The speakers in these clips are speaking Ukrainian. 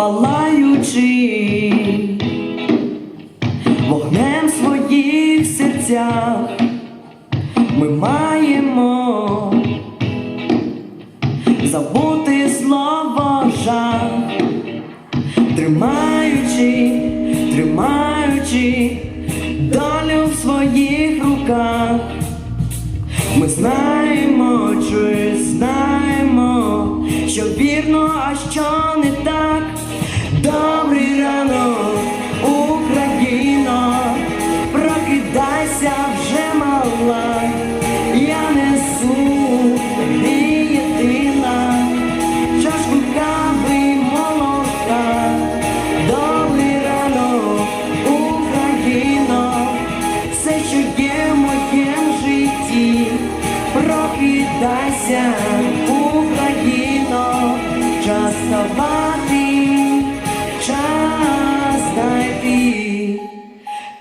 палаючи вогнем в своїх серцях ми маємо забути слово жах, тримаючи, тримаючи долю в своїх руках. Ми знаємо, чи знаємо, що вірно, а що не так.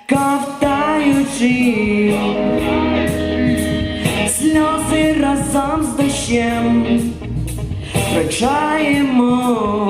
Ковтаючи. Сльози разом з дощем, втрачаємо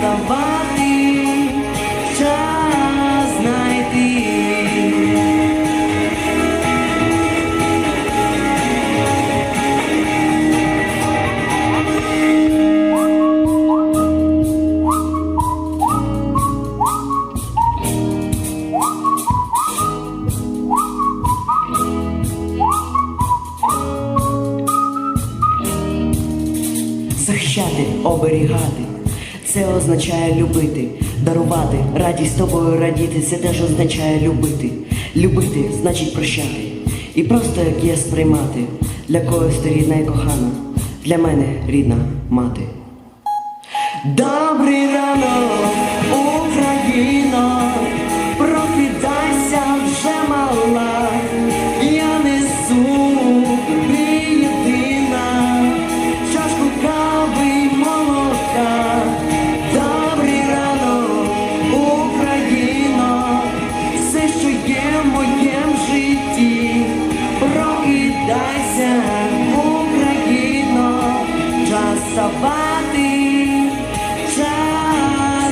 час ставати, час знайти. Оберігати, це означає любити, дарувати, радість тобою радіти, це теж означає любити. Любити значить прощати. І просто як є сприймати, для когось ти рідна і кохана, для мене рідна мати. Добрий ранок,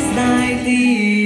Зазнайди